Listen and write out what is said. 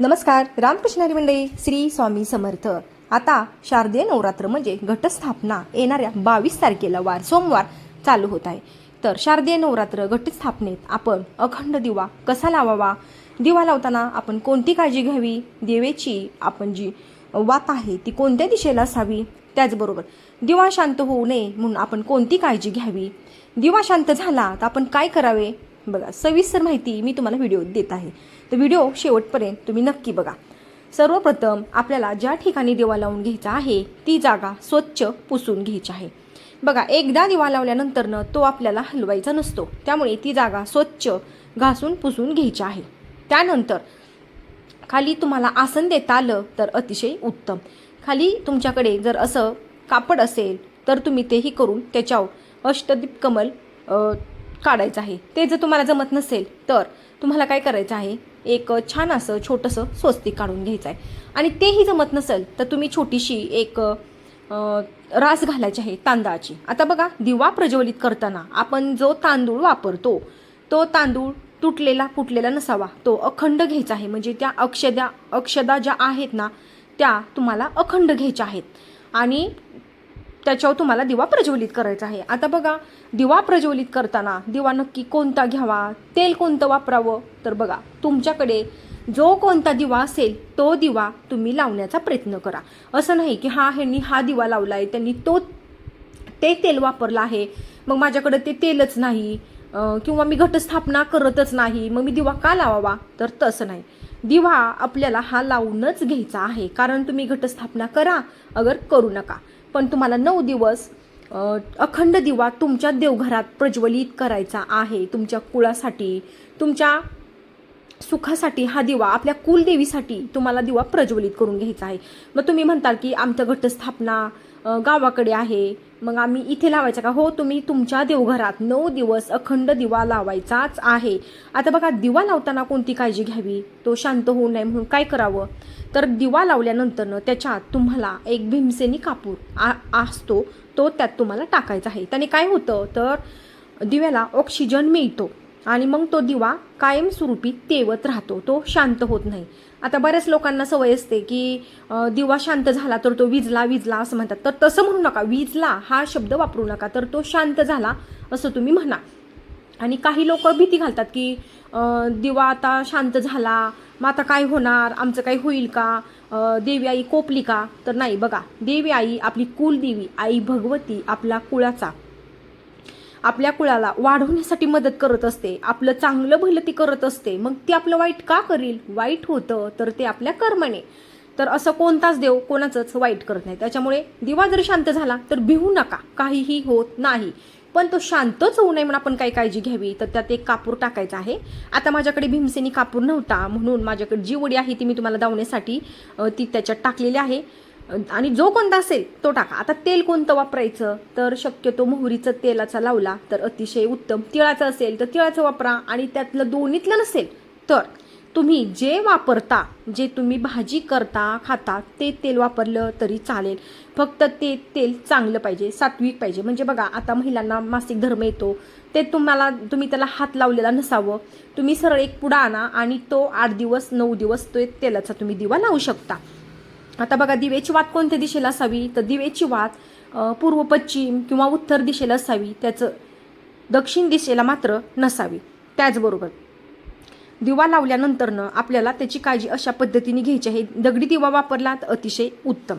नमस्कार रामकृष्णारी मंडळी श्री स्वामी समर्थ. आता शारदीय नवरात्र म्हणजे घटस्थापना येणाऱ्या बावीस तारखेला वार सोमवार चालू होत आहे. तर शारदीय नवरात्र घटस्थापनेत आपण अखंड दिवा कसा लावावा? दिवा लावताना आपण कोणती काळजी घ्यावी? देवेची आपण जी वात आहे ती कोणत्या दिशेला असावी? त्याचबरोबर दिवा शांत होऊ नये म्हणून आपण कोणती काळजी घ्यावी? दिवा शांत झाला तर आपण काय करावे? बघा सविस्तर माहिती मी तुम्हाला व्हिडिओ देत आहे. तर व्हिडिओ शेवटपर्यंत तुम्ही नक्की बघा. सर्वप्रथम आपल्याला ज्या ठिकाणी दिवा लावून घ्यायचा आहे ती जागा स्वच्छ पुसून घ्यायची आहे. बघा एकदा दिवा लावल्यानंतरनं तो आपल्याला हलवायचा नसतो. त्यामुळे ती जागा स्वच्छ घासून पुसून घ्यायची आहे. त्यानंतर खाली तुम्हाला आसन देता आलं तर अतिशय उत्तम. खाली तुमच्याकडे जर असं कापड असेल तर तुम्ही तेही करून त्याच्यावर अष्टदीप कमल काढायचं आहे. ते जर तुम्हाला जमत नसेल तर तुम्हाला काय करायचं आहे? एक छान असं छोटंसं स्वस्तिक काढून घ्यायचं आहे आणि तेही जमत नसेल तर तुम्ही छोटीशी एक रास घालायची आहे तांदळाची. आता बघा दिवा प्रज्वलित करताना आपण जो तांदूळ वापरतो तो तांदूळ तुटलेला फुटलेला नसावा. तो अखंड घ्यायचा आहे. म्हणजे त्या अक्षदा अक्षदा ज्या आहेत ना त्या तुम्हाला अखंड घ्यायच्या आहेत. आणि त्याच्यावर तुम्हाला दिवा प्रज्वलित करायचा आहे. आता बघा दिवा प्रज्वलित करताना दिवा नक्की कोणता घ्यावा तेल कोणतं वापरावं? तर बघा तुमच्याकडे जो कोणता दिवा असेल तो दिवा तुम्ही लावण्याचा प्रयत्न करा. असं नाही की हा ह्यांनी हा दिवा लावला आहे त्यांनी तो ते तेल वापरलं आहे मग माझ्याकडे ते तेलच नाही किंवा मी घटस्थापना करतच नाही मग मी दिवा का लावावा? तर तसं नाही. दिवा आपल्याला हा लावूनच घ्यायचा आहे. कारण तुम्ही घटस्थापना करा अगर करू नका. पण तुम्हाला नऊ दिवस अखंड दिवा तुमच्या देवघरात प्रज्वलित करायचा आहे. तुमच्या कुळासाठी तुमच्या सुखासाठी हा दिवा आपल्या कुलदेवीसाठी तुम्हाला दिवा प्रज्वलित करून घ्यायचा आहे. मग तुम्ही म्हणताल की आमचं घटस्थापना गावाकडे आहे. मग आम्ही इथे लावायचा का? हो तुम्ही तुमच्या देवघरात नऊ दिवस अखंड दिवा लावायचाच आहे. आता बघा दिवा लावताना कोणती काळजी घ्यावी? तो शांत होऊ नये म्हणून काय करावं? तर दिवा लावल्यानंतरनं त्याच्यात तुम्हाला एक भीमसेनी कापूर आ असतो तो त्यात तुम्हाला टाकायचा आहे. त्याने काय होतं? तर दिव्याला ऑक्सिजन मिळतो. आणि मग तो दिवा कायमस्वरूपी तेवत राहतो. तो शांत होत नाही. आता बऱ्याच लोकांना सवय असते की दिवा शांत झाला तर तो विजला विजला असं म्हणतात. तर तसं म्हणू नका. विजला हा शब्द वापरू नका. तर तो शांत झाला असं तुम्ही म्हणा. आणि काही लोक भीती घालतात की दिवा आता शांत झाला मग आता काय होणार? आमचं काय होईल का? देवी आई कोपली का? तर नाही बघा. देवी आई आपली कुलदेवी आई भगवती आपला कुळाचा. आपल्या कुळाला वाढवण्यासाठी मदत करत असते. आपलं चांगलं भलं ती करत असते. मग ती आपलं वाईट का करील? वाईट होतं तर ते आपल्या कर्माने. तर असं कोणताच देव कोणाचंच वाईट करत नाही. त्याच्यामुळे दिवा जर शांत झाला तर भिवू नका. काहीही होत नाही. पण तो शांतच होऊ नये म्हणून आपण काय काळजी घ्यावी. तर त्यात एक कापूर टाकायचा आहे. आता माझ्याकडे भीमसेनी कापूर नव्हता म्हणून माझ्याकडे जी वडी आहे ती मी तुम्हाला दावण्यासाठी ती त्याच्यात टाकलेली आहे. आणि जो कोणता असेल तो टाका. आता तेल कोणतं वापरायचं? तर शक्यतो मोहरीचं तेलाचा लावला तर अतिशय उत्तम. तिळाचं असेल तर तिळाचं वापरा आणि त्यातलं दोन्हीतलं नसेल तर तुम्ही जे वापरता जे तुम्ही भाजी करता खाता ते तेल वापरलं तरी चालेल. फक्त ते तेल चांगलं पाहिजे सात्विक पाहिजे. म्हणजे बघा आता महिलांना मासिक धर्म येतो. ते तुम्हाला तुम्ही त्याला हात लावलेला नसावं. तुम्ही सरळ एक पुडा आणा आणि तो आठ दिवस नऊ दिवस तो एक तेलाचा तुम्ही दिवा लावू शकता. आता बघा दिवेची वात कोणत्या दिशेला असावी? तर दिवेची वात पूर्व पश्चिम किंवा उत्तर दिशेला असावी. त्याचं दक्षिण दिशेला मात्र नसावी. त्याचबरोबर दिवा लावल्यानंतरनं आपल्याला त्याची काळजी अशा पद्धतीने घ्यायची आहे. दगडी दिवा वापरला तर अतिशय उत्तम.